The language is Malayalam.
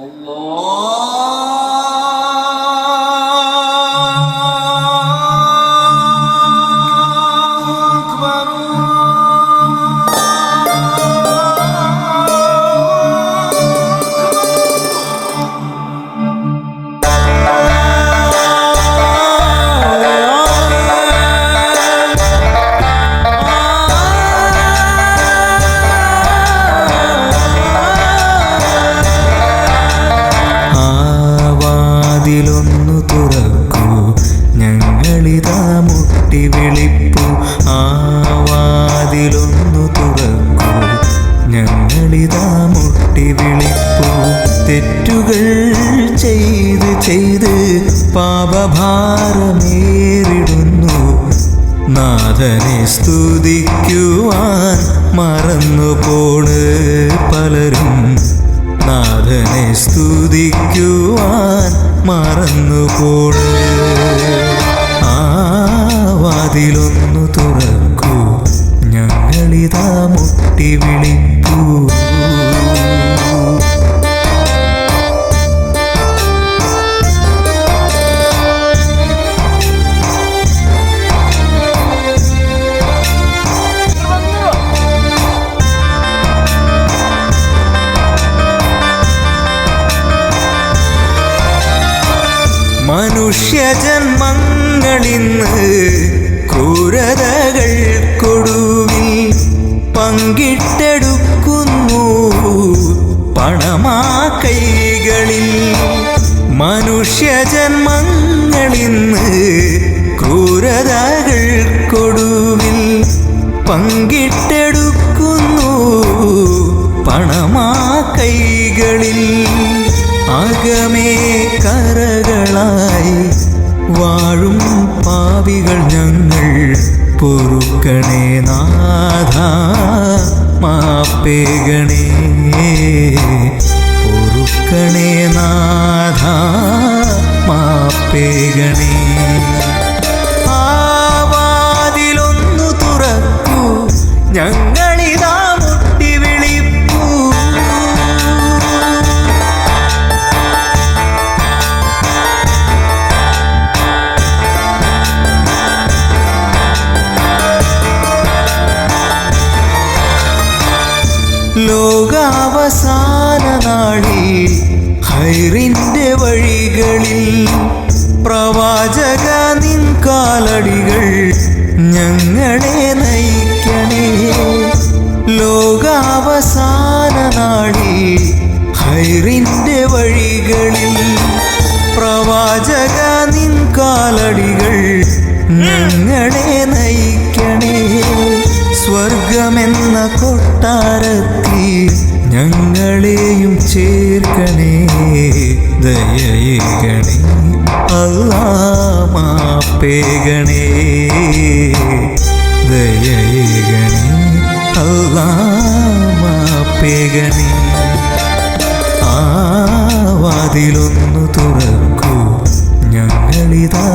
ആ ഞങ്ങളിതാ മുട്ടി വിളിപ്പു. തെറ്റുകൾ ചെയ്ത് ചെയ്ത് പാപഭാരമേറിടുന്നു. നാഥനെ സ്തുതിക്കുവാൻ മറന്നു പോണ് പലരും. നാഥനെ സ്തുതിക്കുവാൻ മറന്നു പോണ് ആ വാതിലൊന്നു മുട്ടി വിളിക്കൂ. മനുഷ്യജന്മങ്ങളിന്ന് ക്രൂരതകൾ കൊടുവിൽ പങ്കിട്ടെടുക്കുന്നു. പണമാ കൈകളിൽ മനുഷ്യജന്മങ്ങളിന്ന് ക്രൂരതകൾ കൊടുവിൽ പങ്കിട്ടെടുക്കുന്നു. പണമാ കൈകളിൽ അകമേ കരകളായി വാഴും പാവികൾ ഞങ്ങൾ പൊറുക്കണേ നാഥ. മാപ്പേകണേ പൊറുക്കണേ നാഥ മാപ്പേകണേ ആ നാളിൽ ഹൈറിന്റെ വഴികളിൽ പ്രവാചക നിൻ കാലടികൾ ഞങ്ങളെ നയിക്കണേ. ലോകാവസാന നാളിൽ ഹൈറിന്റെ വഴികളിൽ പ്രവാചക നിൻ കാലടികൾ ഞങ്ങളെ നയിക്കണേ. സ്വർഗമെന്ന കൊട്ടാരത്തിൽ ഞങ്ങളെയും ചേർക്കണേ ദയയേകണേ അല്ലാമാപ്പേകണേ ദയേകണേ ദയയേകണേ അല്ലാ മാപ്പേകണേ ആ വാതിലൊന്നു തുറക്കൂ ഞങ്ങളിതാ